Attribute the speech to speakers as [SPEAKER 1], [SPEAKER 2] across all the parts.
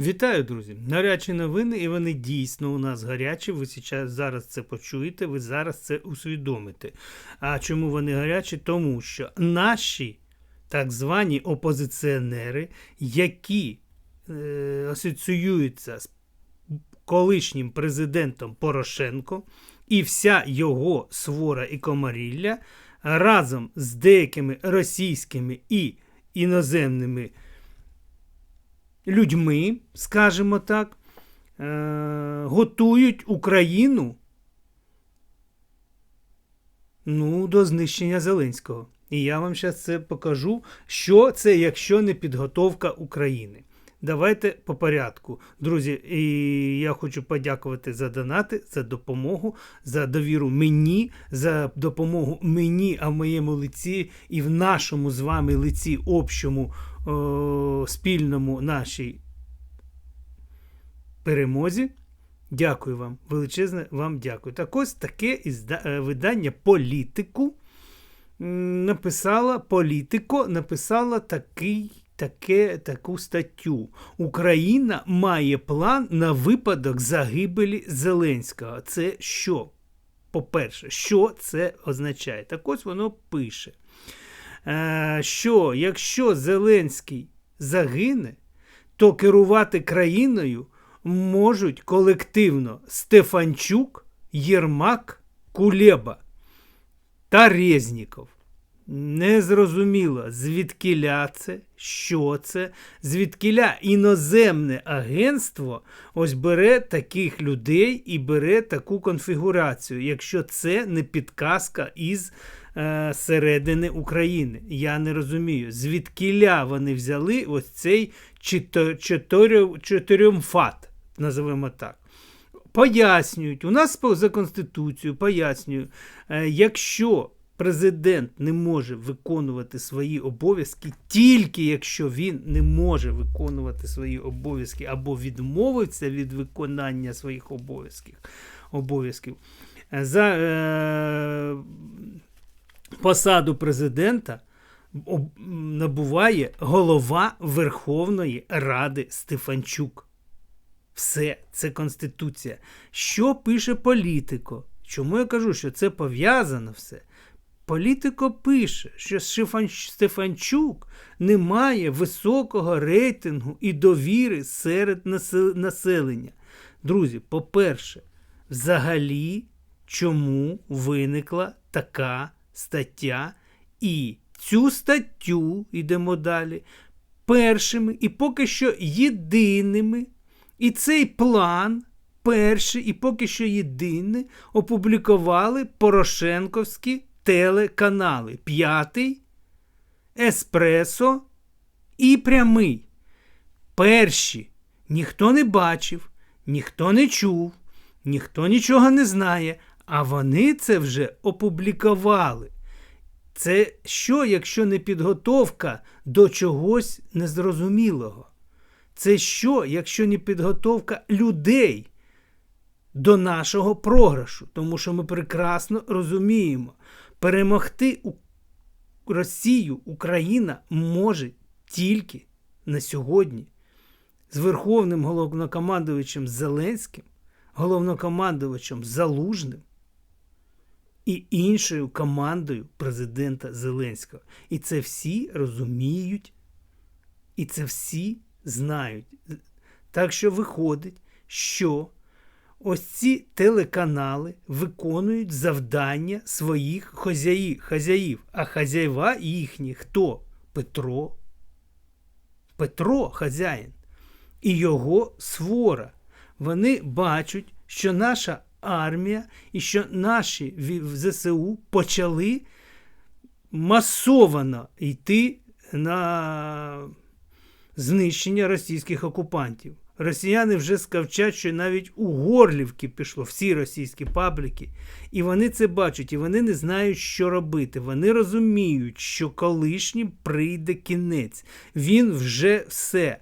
[SPEAKER 1] Вітаю, друзі! Гарячі новини, і вони дійсно у нас гарячі. Ви зараз це почуєте, ви зараз це усвідомите. А чому вони гарячі? Тому що наші так звані опозиціонери, які е, асоціюються з колишнім президентом Порошенко і вся його свора і комарілля разом з деякими російськими і іноземними людьми, скажімо так, е- готують Україну ну, до знищення Зеленського. І я вам зараз це покажу, що це, якщо не підготовка України. Давайте по порядку. Друзі, і я хочу подякувати за донати, за допомогу, за довіру мені, за допомогу мені, а в моєму лиці і в нашому з вами лиці общому о, спільному нашій перемозі. Дякую вам, величезне вам дякую. Так ось таке е, видання політику написала політико, написала такий. Таке, таку статтю. Україна має план на випадок загибелі Зеленського. Це що? По-перше, що це означає? Так ось воно пише, е, що якщо Зеленський загине, то керувати країною можуть колективно Стефанчук, Єрмак, Кулеба та Резніков. Незрозуміло, звідкиля це, що це, звідкиля іноземне агентство ось бере таких людей і бере таку конфігурацію, якщо це не підказка із е, середини України. Я не розумію, звідкиля вони взяли ось цей чотирьомфат, називаємо так. Пояснюють, у нас за Конституцією пояснюють, е, якщо президент не може виконувати свої обов'язки тільки якщо він не може виконувати свої обов'язки або відмовиться від виконання своїх обов'язків обов'язків. За е, посаду президента набуває голова Верховної Ради Стефанчук. Все, це Конституція. Що пише політико? Чому я кажу, що це пов'язано все? Політико пише, що Стефанчук не має високого рейтингу і довіри серед населення. Друзі, по-перше, взагалі, чому виникла така стаття? І цю статтю, йдемо далі, першими і поки що єдиними, і цей план. Перший і поки що єдиний опублікували Порошенковські телеканали. П'ятий, Еспресо і прямий. Перші ніхто не бачив, ніхто не чув, ніхто нічого не знає, а вони це вже опублікували. Це що, якщо не підготовка до чогось незрозумілого? Це що, якщо не підготовка людей до нашого програшу? Тому що ми прекрасно розуміємо, Перемогти Росію Україна може тільки на сьогодні з Верховним головнокомандувачем Зеленським, головнокомандувачем Залужним і іншою командою президента Зеленського. І це всі розуміють, і це всі знають. Так що виходить, що Ось ці телеканали виконують завдання своїх хазяїв, хазяїв. А хазяєва їхні хто? Петро. Петро хазяїн. І його свора. Вони бачать, що наша армія і що наші в ЗСУ почали масовано йти на знищення російських окупантів. Росіяни вже скавчать, що навіть у Горлівки пішло всі російські пабліки. І вони це бачать, і вони не знають, що робити. Вони розуміють, що колишнім прийде кінець. Він вже все.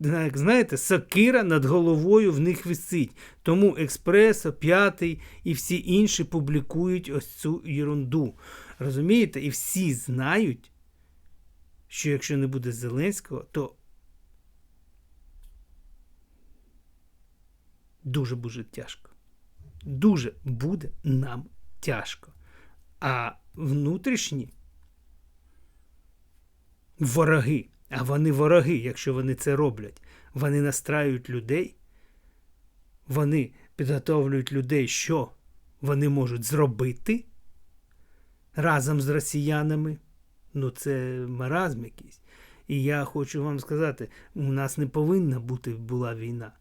[SPEAKER 1] Як знаєте, сакира над головою в них висить. Тому Експресо, П'ятий і всі інші публікують ось цю ерунду. Розумієте? І всі знають, що якщо не буде Зеленського, то дуже буде тяжко. Дуже буде нам тяжко. А внутрішні вороги, а вони вороги, якщо вони це роблять, вони настраюють людей, вони підготовлюють людей, що вони можуть зробити разом з росіянами. Ну, це маразм якийсь. І я хочу вам сказати, у нас не повинна бути була війна.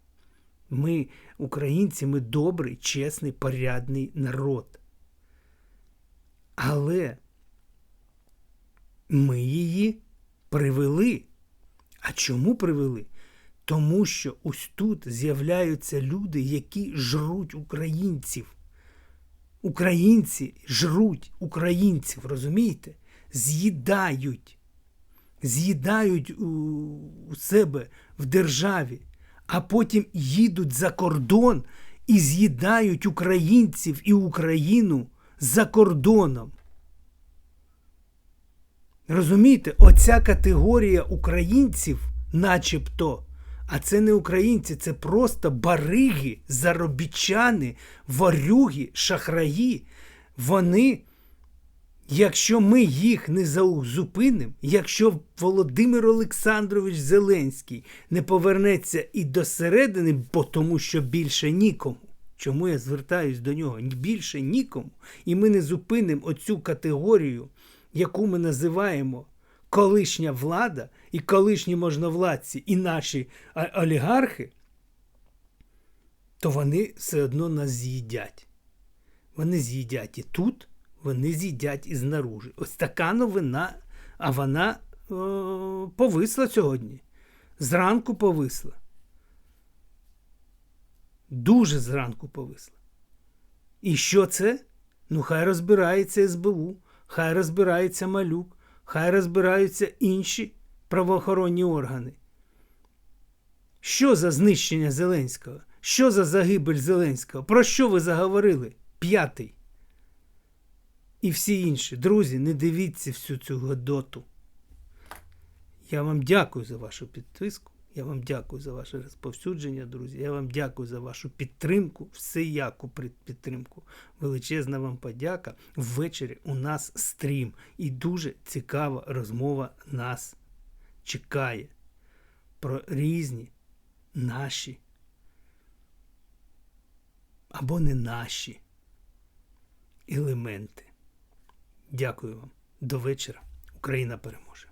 [SPEAKER 1] Ми, українці, ми добрий, чесний, порядний народ. Але ми її привели. А чому привели? Тому що ось тут з'являються люди, які жруть українців. Українці жруть українців, розумієте? З'їдають. З'їдають у, себе в державі, а потім їдуть за кордон і з'їдають українців і Україну за кордоном. Розумієте, оця категорія українців, начебто, а це не українці, це просто бариги, заробітчани, варюги, шахраї. Вони, якщо ми їх не зупинимо, якщо Володимир Олександрович Зеленський не повернеться і до середини, бо тому що більше нікому. Чому я звертаюсь до нього? Більше нікому. І ми не зупинимо оцю категорію, яку ми називаємо колишня влада і колишні можновладці, і наші олігархи, то вони все одно нас з'їдять. Вони з'їдять і тут, вони з'їдять і знаружи. Ось така новина, а вона е, повисла сьогодні. Зранку повисла. Дуже зранку повисла. І що це? Ну, хай розбирається СБУ, хай розбирається малюк, хай розбираються інші правоохоронні органи. Що за знищення Зеленського? Що за загибель Зеленського? Про що ви заговорили? П'ятий. І всі інші. Друзі, не дивіться всю цю годоту. Я вам дякую за вашу підписку. Я вам дякую за ваше розповсюдження, друзі. Я вам дякую за вашу підтримку, всеяку підтримку. Величезна вам подяка. Ввечері у нас стрім. І дуже цікава розмова нас чекає про різні наші або не наші елементи. Дякую вам. До вечора. Україна переможе.